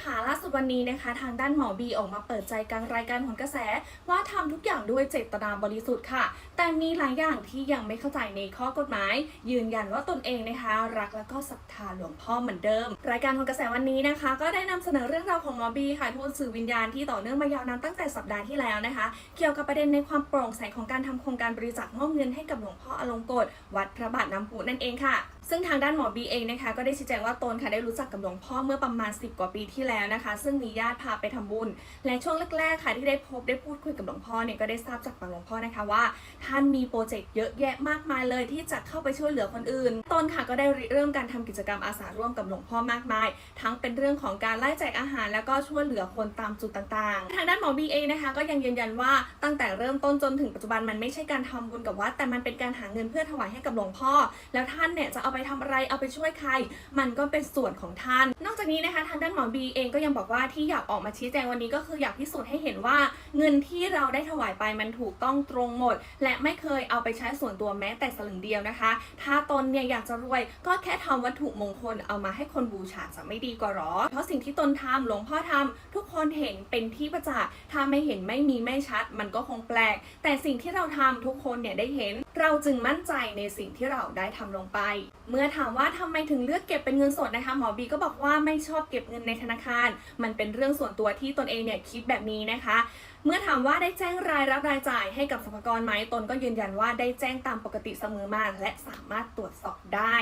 ค่ะล่าสุดวันนี้นะคะ ทางด้านหมอบีออกมาเปิดใจกลางรายการผลกระแส ว่าทำทุกอย่างด้วยเจตนาบริสุทธิ์ค่ะ แต่มีหลายอย่างที่ยังไม่เข้าใจในข้อกฎหมาย ยืนยันว่าตนเองนะคะ รักและก็ศรัทธาหลวงพ่อเหมือนเดิม รายการผลกระแสวันนี้นะคะ ก็ได้นำเสนอเรื่องราวของหมอบีค่ะทูตสื่อวิญญาณที่ต่อเนื่องมายาวนานตั้งแต่สัปดาห์ที่แล้วนะคะ เกี่ยวกับประเด็นในความโปร่งใสของการทำโครงการบริจาคมอบเงินให้กับหลวงพ่ออลงกฎวัดพระบาทน้ำพุนั่นเองค่ะ ซึ่งทางด้านหมอบีเองนะคะ ก็ได้ชี้แจงว่าตนค่ะได้รู้จักกับหลวงพ่อเมื่อประมาณ 10 กว่าปีที่แล้วนะคะ ซึ่งมีญาติพาไปทำบุญ และช่วงแรกๆค่ะที่ได้พบได้พูดคุยกับหลวงพ่อเนี่ยก็ได้ทราบจากปากหลวงพ่อนะคะว่า ท่านมีโปรเจกต์เยอะแยะมากมายเลยที่จะเข้าไปช่วยเหลือคนอื่น ตนค่ะก็ได้เริ่มการทำกิจกรรมอาสาร่วมกับหลวงพ่อมากมาย ทั้งเป็นเรื่องของการไล่แจกอาหาร แล้วก็ช่วยเหลือคนตามจุดต่างๆ ทางด้านหมอบีเองนะคะก็ยังยืนยันว่าตั้งแต่เริ่มต้นจนถึงปัจจุบันมันไม่ใช่การทำบุญกับวัดแต่มันเป็นการหาเงินเพื่อถวายให้กับหลวงพ่อ แล้วท่านเนี่ยจะเอาไปทำอะไรเอาไปช่วยใคร มันก็เป็นส่วนของท่าน นอกจากนี้นะคะทางด้านหมอบีเองก็ยังบอกว่าที่อยากออกมาชี้แจงวันนี้ก็คืออยากพิสูจน์ให้เห็นว่า เงินที่เราได้ถวายไปมันถูกต้องตรงหมด และไม่เคยเอาไปใช้ส่วนตัวแม้แต่สลึงเดียวนะคะ ถ้าตนเนี่ยอยากจะรวยก็แค่ทำวัตถุมงคลเอามาให้คนบูชาจะไม่ดีกว่าหรอ เพราะสิ่งที่ตนทำหลวงพ่อทำทุกคนเห็นเป็นที่ประจักษ์ถ้าไม่เห็นไม่มีไม่ชัด มันก็คงแปลก แต่สิ่งที่เราทำทุกคนเนี่ยได้เห็น เราจึงมั่นใจในสิ่งที่เราได้ทำลงไป เมื่อถามว่าทำไมถึงเลือกเก็บเป็นเงินสดนะคะหมอบีก็บอกว่าไม่ชอบเก็บเงินในธนาคาร มันเป็นเรื่องส่วนตัวที่ตนเองเนี่ยคิดแบบนี้นะคะ เมื่อถามว่าได้แจ้งรายรับรายจ่ายให้กับสรรพากรไหมตนก็ยืนยันว่าได้แจ้งตามปกติเสมอมาและสามารถตรวจสอบได้